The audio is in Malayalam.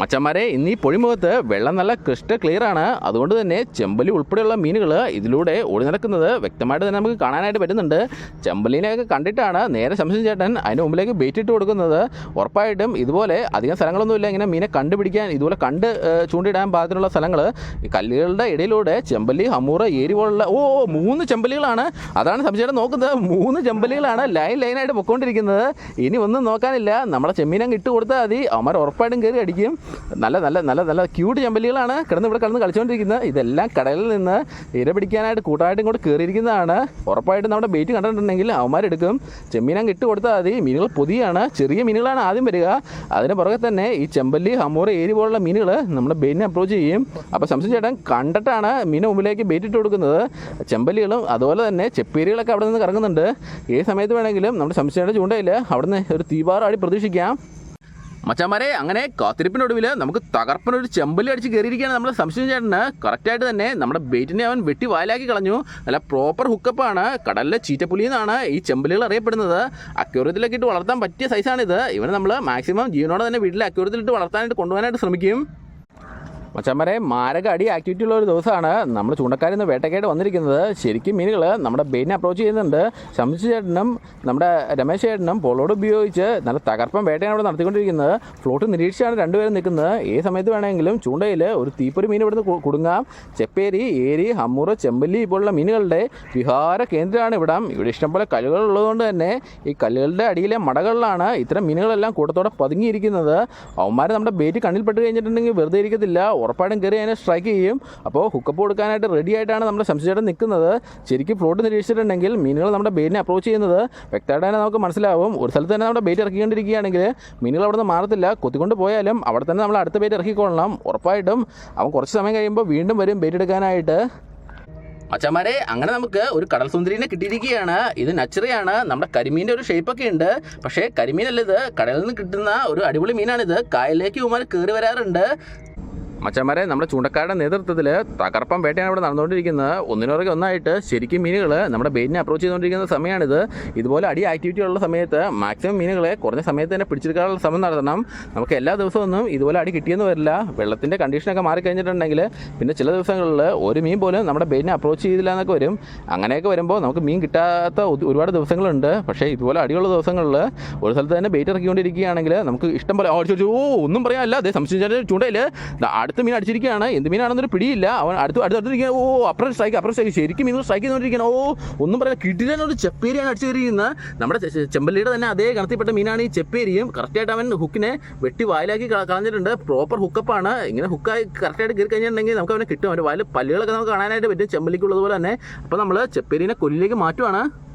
മച്ചന്മാരെ ഇന്ന് ഈ പൊഴിമുഖത്ത് വെള്ളം നല്ല ക്രിസ്റ്റൽ ക്ലിയർ ആണ്. അതുകൊണ്ട് തന്നെ ചെമ്പലി ഉൾപ്പെടെയുള്ള മീനുകൾ ഇതിലൂടെ ഓടി നടക്കുന്നത് വ്യക്തമായിട്ട് തന്നെ നമുക്ക് കാണാനായിട്ട് പറ്റുന്നുണ്ട്. ചെമ്പലിനെയൊക്കെ കണ്ടിട്ടാണ് നേരെ ശംശൻ ചേട്ടൻ അതിന് മുമ്പിലേക്ക് ബേറ്റിട്ട് കൊടുക്കുന്നത്. ഉറപ്പായിട്ടും ഇതുപോലെ അധികം സ്ഥലങ്ങളൊന്നുമില്ല. ഇങ്ങനെ മീനെ കണ്ടുപിടിക്കാൻ ഇതുപോലെ കണ്ട് ചൂണ്ടിടാൻ പാകത്തിനുള്ള സ്ഥലങ്ങൾ കല്ലുകളുടെ ഇടയിലൂടെ ചെമ്പല്ലി ഹമൂറ ഏരി പോലുള്ള ഓ മൂന്ന് ചെമ്പലികളാണ് അതാണ് സംശയം നോക്കുന്നത്. മൂന്ന് ചെമ്പലികളാണ് ലൈൻ ലൈനായിട്ട് പൊക്കോണ്ടിരിക്കുന്നത്. ഇനി ഒന്നും നോക്കാനില്ല. നമ്മളെ ചെമ്മീനങ്ങ് ഇട്ട് കൊടുത്താൽ മതി. അവന്മാർ ഉറപ്പായിട്ടും കയറി അടിക്കും. നല്ല നല്ല നല്ല നല്ല ക്യൂട്ട് ചെമ്പല്ലികളാണ് കിടന്ന് ഇവിടെ കിടന്ന് കളിച്ചുകൊണ്ടിരിക്കുന്നത് ഇതെല്ലാം കടലിൽ നിന്ന് ഇര പിടിക്കാനായിട്ട് കൂട്ടമായിട്ട് ഇങ്ങോട്ട് കയറിയിരിക്കുന്നതാണ് ഉറപ്പായിട്ടും നമ്മുടെ ബേറ്റ് കണ്ടിട്ടുണ്ടെങ്കിൽ അവന്മാരെടുക്കും ചെമ്മീനം ഇട്ട് കൊടുത്താൽ മതി. മീനുകൾ പൊതിയാണ്. ചെറിയ മീനുകളാണ് ആദ്യം വരിക. അതിന് പുറകെ തന്നെ ഈ ചെമ്പല്ലി ഹമോറ ഏരി പോലുള്ള മീനുകൾ നമ്മുടെ ബേറ്റിനെ അപ്രോച്ച് ചെയ്യും. അപ്പോൾ സംശയം ചേട്ടൻ കണ്ടിട്ടാണ് മീന് മുമ്പിലേക്ക് ബേറ്റ് ഇട്ട് കൊടുക്കുന്നത്. ചെമ്പല്ലികളും അതുപോലെ തന്നെ ചെപ്പേരികളൊക്കെ അവിടെ നിന്ന് കറങ്ങുന്നുണ്ട്. ഏത് സമയത്ത് വേണമെങ്കിലും നമ്മുടെ സംശയയുടെ ചൂണ്ടയിൽ അവിടുന്ന് ഒരു തീപാറാടി പ്രതീക്ഷിക്കാം. മച്ചാമാരെ അങ്ങനെ കാത്തിരിപ്പിനൊടുവിൽ നമുക്ക് തകർപ്പനൊരു ചെമ്പലി അടിച്ച് കയറിയിരിക്കുകയാണ് നമ്മുടെ സംശയം ചേട്ടന്. കറക്റ്റായിട്ട് തന്നെ നമ്മുടെ ബേറ്റിനെ അവൻ വെട്ടി വായിലാക്കി കളഞ്ഞു. നല്ല പ്രോപ്പർ ഹുക്കപ്പാണ് കടലിലെ ചീറ്റപ്പുലി എന്നാണ് ഈ ചെമ്പലികൾ അറിയപ്പെടുന്നത്. അക്യൂറത്തിലൊക്കെ ഇട്ട് വളർത്താൻ പറ്റിയ സൈസാണിത് ഇവന് നമ്മൾ മാക്സിമം ജീവനോടെ തന്നെ വീട്ടിൽ അക്യൂറത്തിലിട്ട് വളർത്താനായിട്ട് കൊണ്ടുപോകാനായിട്ട് ശ്രമിക്കും. മച്ചന്മാരെ മാരക അടി ആക്ടിവിറ്റി ഉള്ള ഒരു ദിവസമാണ്. നമ്മൾ ചൂണ്ടക്കാരിൽ നിന്ന് വേട്ടയ്ക്കായിട്ട് വന്നിരിക്കുന്നത്. ശരിക്കും മീനുകൾ നമ്മുടെ ബെയിനെ അപ്രോച്ച് ചെയ്യുന്നുണ്ട്. ശംസു ചേട്ടനും നമ്മുടെ രമേശ് ചേട്ടനും പോളോട് ഉപയോഗിച്ച് നല്ല തകർപ്പം വേട്ടയാണ് ഇവിടെ നടത്തിക്കൊണ്ടിരിക്കുന്നത്. ഫ്ലോട്ട് നിരീക്ഷിച്ചാണ് രണ്ടുപേരും നിൽക്കുന്നത്. ഏത് സമയത്ത് വേണമെങ്കിലും ചൂണ്ടയിൽ ഒരു തീപ്പൊരി മീൻ ഇവിടുന്ന് കുടുങ്ങാം. ചെപ്പേരി ഏരി ഹമ്മൂറ് ചെമ്പല്ലി പോലുള്ള മീനുകളുടെ വിഹാര കേന്ദ്രമാണ് ഇവിടെ. ഇവിടെ ഇഷ്ടംപോലെ കല്ലുകൾ ഉള്ളതുകൊണ്ട് തന്നെ ഈ കല്ലുകളുടെ അടിയിലെ മടകളിലാണ് ഇത്തരം മീനുകളെല്ലാം കൂട്ടത്തോടെ പതുങ്ങിയിരിക്കുന്നത്. അവന്മാർ നമ്മുടെ ബേറ്റ് കണ്ണിൽപ്പെട്ട് കഴിഞ്ഞിട്ടുണ്ടെങ്കിൽ വെറുതെ ഇരിക്കത്തില്ല. ഉറപ്പായിട്ടും കയറി അതിനെ സ്ട്രൈക്ക് ചെയ്യും. അപ്പോൾ ഹുക്കപ്പ് കൊടുക്കാനായിട്ട് റെഡി ആയിട്ടാണ് നമ്മുടെ സംശയം നിൽക്കുന്നത്. ശരിക്കും ഫ്ലോട്ട് നിരീക്ഷിച്ചിട്ടുണ്ടെങ്കിൽ മീനുകൾ നമ്മുടെ ബേറ്റിനെ അപ്രോച്ച് ചെയ്യുന്നത് വ്യക്തമായിട്ട് തന്നെ നമുക്ക് മനസ്സിലാവും. ഒരു സ്ഥലത്ത് തന്നെ നമ്മുടെ ബേറ്റ് ഇറക്കിക്കൊണ്ടിരിക്കുകയാണെങ്കിൽ മീനുകൾ അവിടെ നിന്ന് മാറത്തില്ല. കൊത്തിക്കൊണ്ട് പോയാലും അവിടെ തന്നെ നമ്മൾ അടുത്ത ബേറ്റ് ഇറക്കിക്കൊള്ളണം. ഉറപ്പായിട്ടും അവൻ കുറച്ച് സമയം കഴിയുമ്പോൾ വീണ്ടും വരും ബേറ്റ് എടുക്കാനായിട്ട്. അച്ഛന്മാരെ അങ്ങനെ നമുക്ക് ഒരു കടൽ സുന്ദരീനെ കിട്ടിയിരിക്കുകയാണ്. ഇത് നച്ചറിയാണ്. നമ്മുടെ കരിമീന്റെ ഒരു ഷേപ്പൊക്കെ ഉണ്ട്. പക്ഷേ കരിമീനല്ല ഇത്. കടലിൽ നിന്ന് കിട്ടുന്ന ഒരു അടിപൊളി മീനാണിത്. കായലിലേക്ക് ഇവന്മാർ കയറി വരാറുണ്ട്. മച്ചന്മാരെ നമ്മുടെ ചൂണ്ടക്കാരുടെ നേതൃത്വത്തിൽ തകർപ്പം വേട്ടയാണ് ഇവിടെ നടന്നുകൊണ്ടിരിക്കുന്നത്. ഒന്നിനുറകെ ഒന്നായിട്ട് ശരിക്കും മീനുകൾ നമ്മുടെ ബെയിറ്റിനെ അപ്രോച്ച് ചെയ്തുകൊണ്ടിരിക്കുന്ന സമയമാണിത്. ഇതുപോലെ അടി ആക്ടിവിറ്റി ഉള്ള സമയത്ത് മാക്സിമം മീനുകളെ കുറഞ്ഞ സമയത്ത് തന്നെ പിടിച്ചെടുക്കാനുള്ള ശ്രമം നടത്തണം. നമുക്ക് എല്ലാ ദിവസമൊന്നും ഇതുപോലെ അടി കിട്ടിയെന്ന് വരില്ല. വെള്ളത്തിന്റെ കണ്ടീഷനൊക്കെ മാറിക്കഴിഞ്ഞിട്ടുണ്ടെങ്കിൽ പിന്നെ ചില ദിവസങ്ങളിൽ ഒരു മീൻ പോലും നമ്മുടെ ബെയിറ്റിനെ അപ്രോച്ച് ചെയ്തില്ല എന്നൊക്കെ വരും. അങ്ങനെയൊക്കെ വരുമ്പോൾ നമുക്ക് മീൻ കിട്ടാത്ത ഒരുപാട് ദിവസങ്ങളുണ്ട്. പക്ഷേ ഇതുപോലെ അടിയുള്ള ദിവസങ്ങളിൽ ഒരു സ്ഥലത്ത് തന്നെ ബെയിറ്റ് ഇറക്കിക്കൊണ്ടിരിക്കുകയാണെങ്കിൽ നമുക്ക് ഇഷ്ടം പോലെ ഓ, ചോ, ചോ, ഓ ഒന്നും പറയാനല്ല. അതേ സംശയിച്ചാൽ ചൂണ്ടയിൽ അടുത്ത മീൻ അടിച്ചിരിക്കുകയാണ്. എന്ത് മീനാണെന്നൊരു പിടിയില്ല. അവൻ അടുത്ത് അടുത്തടുത്തിരിക്കുക ഓ അപ്പുറം സ്ട്രൈക്ക് അപ്പുറം സ്ട്രൈക്ക് ശരിക്കും മീൻ സ്ട്രൈക്ക് ചെയ്തുകൊണ്ടിരിക്കുകയാണ്. ഓ ഒന്നും പറയാൻ കിട്ടില്ലെന്നൊരു ചെപ്പേരിയാണ് അടിച്ചിരിക്കുന്നത്. നമ്മുടെ ചെമ്പല്ലിയുടെ തന്നെ അതേ കണത്തിൽപ്പെട്ട മീനാണ് ഈ ചെപ്പേരിയും. കറക്റ്റായിട്ട് അവൻ ഹുക്കിനെ വെട്ടി വായിലാക്കി കള- കളഞ്ഞിട്ടുണ്ട്. പ്രോപ്പർ ഹുക്കപ്പാണ് ഇങ്ങനെ ഹുക്കായി കറക്റ്റായിട്ട് കയറി കഴിഞ്ഞിട്ടുണ്ടെങ്കിൽ നമുക്ക് അവനെ കിട്ടും. അവന്റെ വായിൽ പല്ലുകളൊക്കെ നമുക്ക് കാണാനായിട്ട് പറ്റും. ചെമ്പല്ലിക്കുള്ളതുപോലെ തന്നെ. അപ്പോൾ നമ്മൾ ചെപ്പേരിനെ കൊല്ലിലേക്ക് മാറ്റുവാണ്.